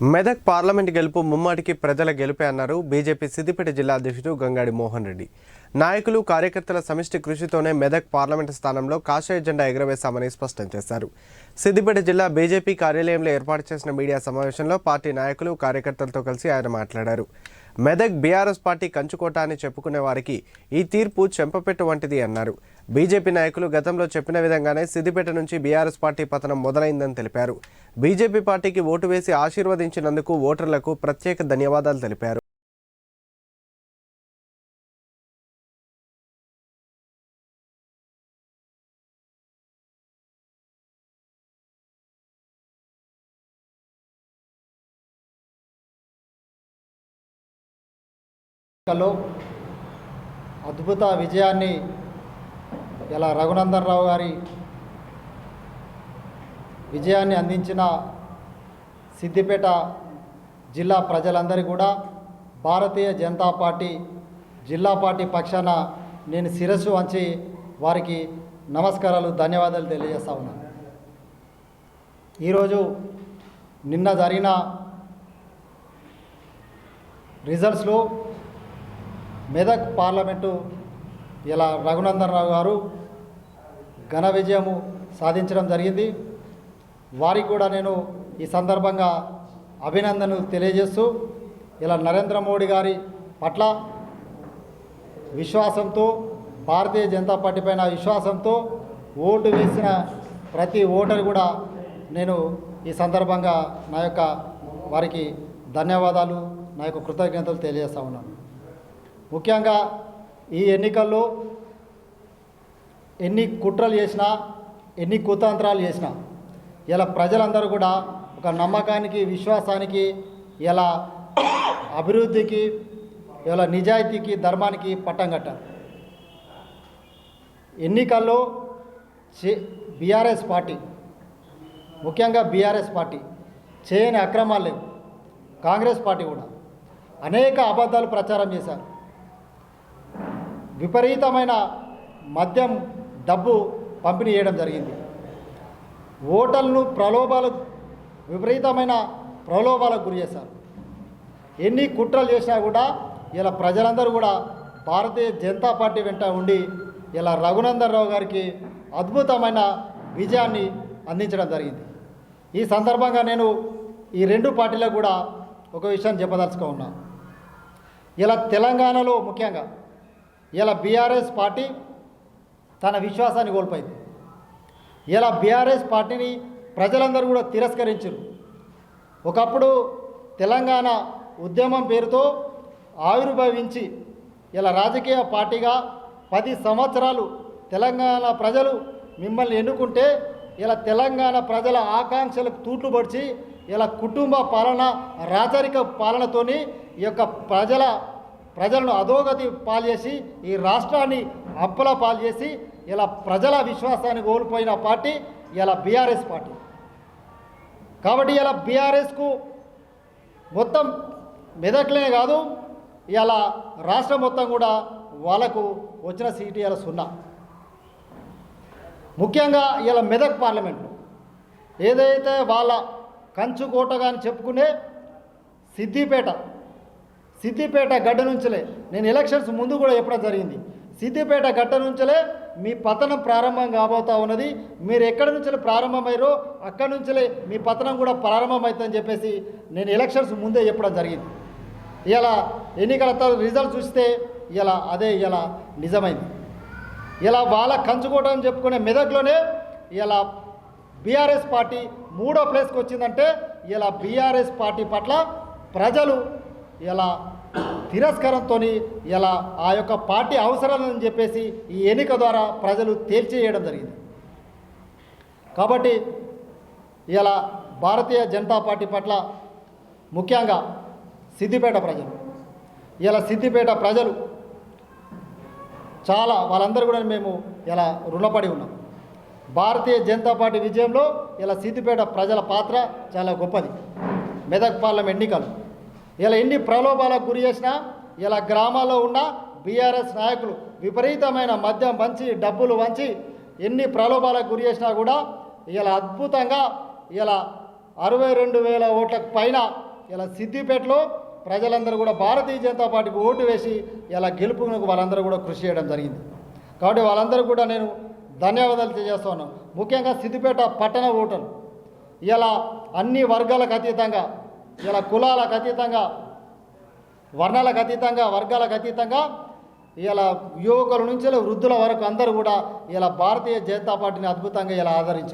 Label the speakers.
Speaker 1: Medak parliament గెలుపు ముమ్మాటికి ప్రజల గెలుపే అన్నారు బీజేపీ సిద్దిపేట జిల్లా అధ్యక్షుడు గంగాడి మోహన్ రెడ్డి. నాయకులు కార్యకర్తల సమిష్టి కృషితోనే మెదక్ పార్లమెంటు స్థానంలో కాషాయ జెండా ఎగురవేశామని స్పష్టం చేశారు. సిద్దిపేట జిల్లా బీజేపీ కార్యాలయంలో ఏర్పాటు చేసిన మీడియా సమావేశంలో పార్టీ నాయకులు కార్యకర్తలతో కలిసి ఆయన మాట్లాడారు. మెదక్ బీఆర్ఎస్ పార్టీ కంచుకోట అని చెప్పుకునే వారికి ఈ తీర్పు చెంపపెట్టు వంటిది అన్నారు. బీజేపీ నాయకులు గతంలో చెప్పిన విధంగానే సిద్దిపేట నుంచి బీఆర్ఎస్ పార్టీ పతనం మొదలైందని తెలిపారు. బీజేపీ పార్టీకి ఓటు వేసి ఆశీర్వదించినందుకు ఓటర్లకు ప్రత్యేక ధన్యవాదాలు తెలిపారు.
Speaker 2: ఎన్నికల్లో అద్భుత విజయాన్ని ఇలా రఘునందన్ రావు గారి విజయాన్ని అందించిన సిద్దిపేట జిల్లా ప్రజలందరి కూడా భారతీయ జనతా పార్టీ జిల్లా పార్టీ పక్షాన నేను శిరస్సు వంచి వారికి నమస్కారాలు ధన్యవాదాలు తెలియజేస్తా ఉన్నాను ఈరోజు నిన్న జరిగిన రిజల్ట్స్లో మెదక్ పార్లమెంటు ఇలా రఘునందన్ రావు గారు ఘన విజయము సాధించడం జరిగింది. వారికి కూడా నేను ఈ సందర్భంగా అభినందనలు తెలియజేస్తూ ఇలా నరేంద్ర మోడీ గారి పట్ల విశ్వాసంతో భారతీయ జనతా పార్టీ పైన విశ్వాసంతో ఓటు వేసిన ప్రతి ఓటరు కూడా నేను ఈ సందర్భంగా నా యొక్క వారికి ధన్యవాదాలు నా యొక్క కృతజ్ఞతలు తెలియజేస్తా ఉన్నాను. ముఖ్యంగా ఈ ఎన్నికల్లో ఎన్ని కుట్రలు చేసినా ఎన్ని కుతంత్రాలు చేసినా ఇలా ప్రజలందరూ కూడా ఒక నమ్మకానికి విశ్వాసానికి ఇలా అభివృద్ధికి ఇలా నిజాయితీకి ధర్మానికి పట్టం కట్టారు. ఎన్నికల్లో బీఆర్ఎస్ పార్టీ ముఖ్యంగా బీఆర్ఎస్ పార్టీ చేయని అక్రమాలు లేవు. కాంగ్రెస్ పార్టీ కూడా అనేక అబద్ధాలు ప్రచారం చేశారు. విపరీతమైన మద్యం డబ్బు పంపిణీ చేయడం జరిగింది. ఓటర్లను ప్రలోభాలు విపరీతమైన ప్రలోభాలకు గురి చేశారు. ఎన్ని కుట్రలు చేసినా కూడా ఇలా ప్రజలందరూ కూడా భారతీయ జనతా పార్టీ వెంట ఉండి ఇలా రఘునందన్ రావు గారికి అద్భుతమైన విజయాన్ని అందించడం జరిగింది. ఈ సందర్భంగా నేను ఈ రెండు పార్టీలకు కూడా ఒక విషయం చెప్పదలుచుకో ఉన్నా ఇలా తెలంగాణలో ముఖ్యంగా ఇలా బీఆర్ఎస్ పార్టీ తన విశ్వాసాన్ని కోల్పోయింది. ఇలా బీఆర్ఎస్ పార్టీని ప్రజలందరూ కూడా తిరస్కరించారు. ఒకప్పుడు తెలంగాణ ఉద్యమం పేరుతో ఆవిర్భవించి ఇలా రాజకీయ పార్టీగా పది సంవత్సరాలు తెలంగాణ ప్రజలు మిమ్మల్ని ఎన్నుకుంటే ఇలా తెలంగాణ ప్రజల ఆకాంక్షలకు తూట్లు ఇలా కుటుంబ పాలన రాచరిక పాలనతోని ఈ యొక్క ప్రజల ప్రజలను అధోగతి పాల్చేసి ఈ రాష్ట్రాన్ని అప్పుల పాల్చేసి ఇలా ప్రజల విశ్వాసాన్ని కోల్పోయిన పార్టీ ఇలా బీఆర్ఎస్ పార్టీ. కాబట్టి ఇలా బీఆర్ఎస్కు మొత్తం మెదక్లనే కాదు ఇలా రాష్ట్రం మొత్తం కూడా వాళ్ళకు వచ్చిన సీటు ఇలా సున్నా. ముఖ్యంగా ఇలా మెదక్ పార్లమెంట్లో ఏదైతే వాళ్ళ కంచుకోటగా అని చెప్పుకునే సిద్దిపేట సిద్దిపేట గడ్డ నుంచలే. నేను ఎలక్షన్స్ ముందు కూడా చెప్పడం జరిగింది. సిద్దిపేట గడ్డ నుంచలే మీ పతనం ప్రారంభం కాబోతా ఉన్నది. మీరు ఎక్కడి నుంచి ప్రారంభమయ్యారో అక్కడి నుంచలే మీ పతనం కూడా ప్రారంభమవుతుందని చెప్పేసి నేను ఎలక్షన్స్ ముందే చెప్పడం జరిగింది. ఇలా ఎన్నికల తర్వాత రిజల్ట్ చూస్తే ఇలా అదే ఇలా నిజమైంది. ఇలా వాళ్ళ కంచుకోవటం అని చెప్పుకునే మెదక్లోనే ఇలా బీఆర్ఎస్ పార్టీ మూడో ప్లేస్కి వచ్చిందంటే ఇలా బీఆర్ఎస్ పార్టీ పట్ల ప్రజలు ఇలా తిరస్కారంతో ఇలా ఆ యొక్క పార్టీ అవసరాలని చెప్పేసి ఈ ఎన్నిక ద్వారా ప్రజలు తేల్చేయడం జరిగింది. కాబట్టి ఇలా భారతీయ జనతా పార్టీ పట్ల ముఖ్యంగా సిద్దిపేట ప్రజలు ఇలా సిద్దిపేట ప్రజలు చాలా వాళ్ళందరూ కూడా మేము ఇలా రుణపడి ఉన్నాం. భారతీయ జనతా పార్టీ విజయంలో ఇలా సిద్దిపేట ప్రజల పాత్ర చాలా గొప్పది. మెదక్ పార్లమెంట్ ఎన్నికలు. ఇలా ఎన్ని ప్రలోభాలకు గురి చేసినా ఇలా గ్రామాల్లో ఉన్న బీఆర్ఎస్ నాయకులు విపరీతమైన మద్యం వంచి డబ్బులు వంచి ఎన్ని ప్రలోభాలకు గురి చేసినా కూడా ఇలా అద్భుతంగా ఇలా అరవై రెండు వేల ఓట్లకు పైన ఇలా సిద్దిపేటలో ప్రజలందరూ కూడా భారతీయ జనతా పార్టీకి ఓటు వేసి ఇలా గెలుపునకు వాళ్ళందరూ కూడా కృషి చేయడం జరిగింది. కాబట్టి వాళ్ళందరూ కూడా నేను ధన్యవాదాలు తెలియజేస్తున్నాను ముఖ్యంగా సిద్దిపేట పట్టణ ఓటర్లు. ఇలా అన్ని వర్గాలకు అతీతంగా ఇలా కులాలకు అతీతంగా వర్ణాలకు అతీతంగా వర్గాలకు అతీతంగా ఇలా యువకుల నుంచి వృద్ధుల వరకు అందరూ కూడా ఇలా భారతీయ జనతా పార్టీని అద్భుతంగా ఇలా ఆదరించారు.